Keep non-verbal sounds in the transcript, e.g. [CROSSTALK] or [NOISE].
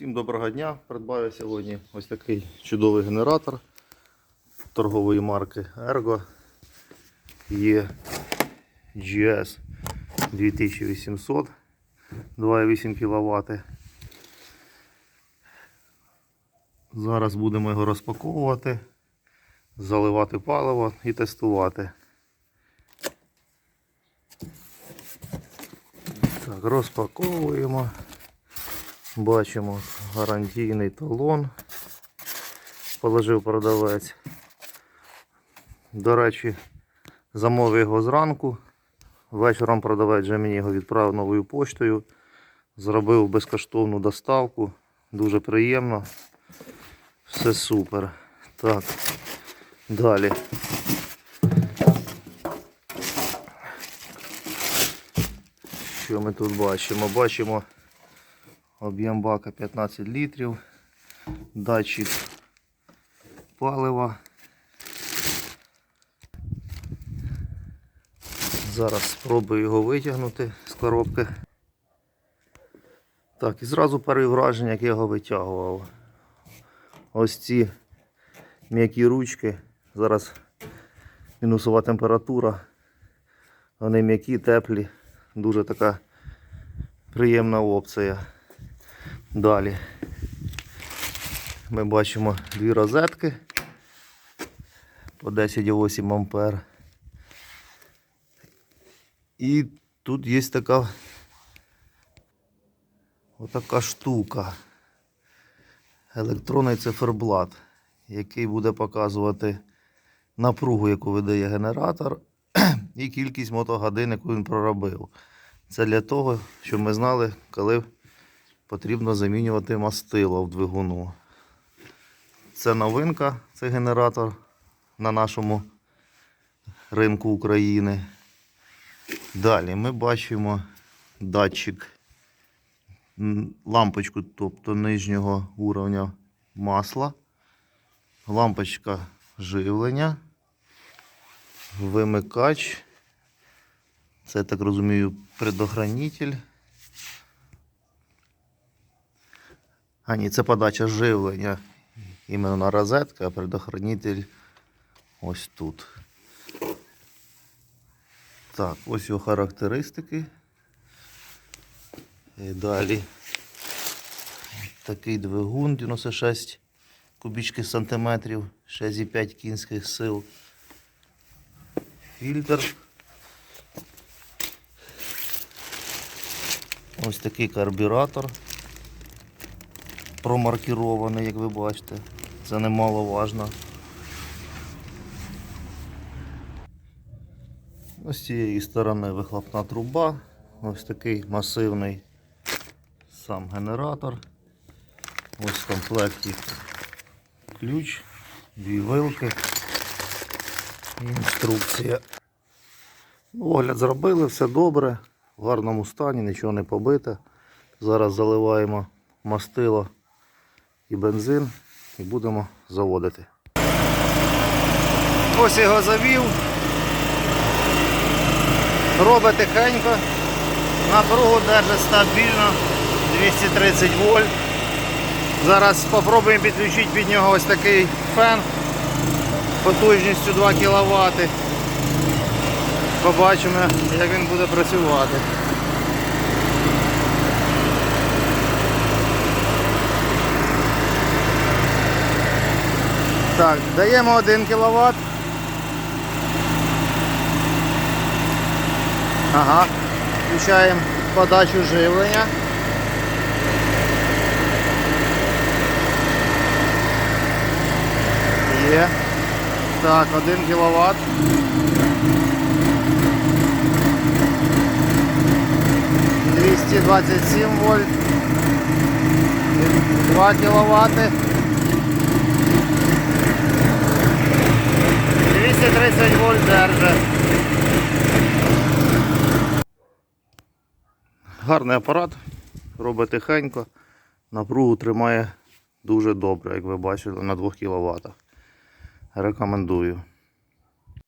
Всім доброго дня. Придбаю сьогодні ось такий чудовий генератор торгової марки Ergo. Є GS 2800 2,8 кВт. Зараз будемо його розпаковувати, заливати паливо і тестувати. Так, розпаковуємо. Бачимо гарантійний талон. Положив продавець. До речі, замовив його зранку. Вечором продавець вже мені його відправив новою поштою. Зробив безкоштовну доставку. Дуже приємно. Все супер. Так, далі. Що ми тут бачимо? Бачимо об'єм бака 15 літрів, датчик палива. Зараз спробую його витягнути з коробки. Так, і зразу перше враження, як я його витягував. Ось ці м'які ручки. Зараз мінусова температура. Вони м'які, теплі, дуже така приємна опція. Далі ми бачимо дві розетки по 10,8 ампер. І тут є така отака штука. Електронний циферблат, який буде показувати напругу, яку видає генератор, [CLEARS THROAT] і кількість мотогодин, яку він проробив. Це для того, щоб ми знали, коли потрібно замінювати мастило в двигуну. Це новинка, цей генератор на нашому ринку України. Далі ми бачимо датчик, лампочку, тобто нижнього уровня масла, лампочка живлення, вимикач. Це, так розумію, предохранитель. А ні, це подача живлення іменно на розетку, а предохранитель ось тут. Так, ось його характеристики. І далі такий двигун 96 кубічних сантиметрів, 6,5 кінських сил. Фільтр. Ось такий карбюратор промаркірований, як ви бачите. Це немаловажно. Ось з цієї сторони вихлопна труба. Ось такий масивний сам генератор. Ось в комплекті ключ, дві вилки, і інструкція. Ну, Огляд зробили, все добре, в гарному стані, нічого не побите. Зараз заливаємо мастило і бензин і будемо заводити. Ось його завів. Робить тихенько. Напругу держить стабільно 230 вольт. Зараз спробуємо підключити під нього ось такий фен потужністю 2 кВт. Побачимо, як він буде працювати. Так, даємо 1 кВт. Ага. Включаємо подачу живлення. Є. Так, 1 кВт. Двісті двадцять сім вольт. 2 кВт. 230 вольт держить. Гарний апарат, робить тихенько, напругу тримає дуже добре, як ви бачили, на 2 кВт. Рекомендую.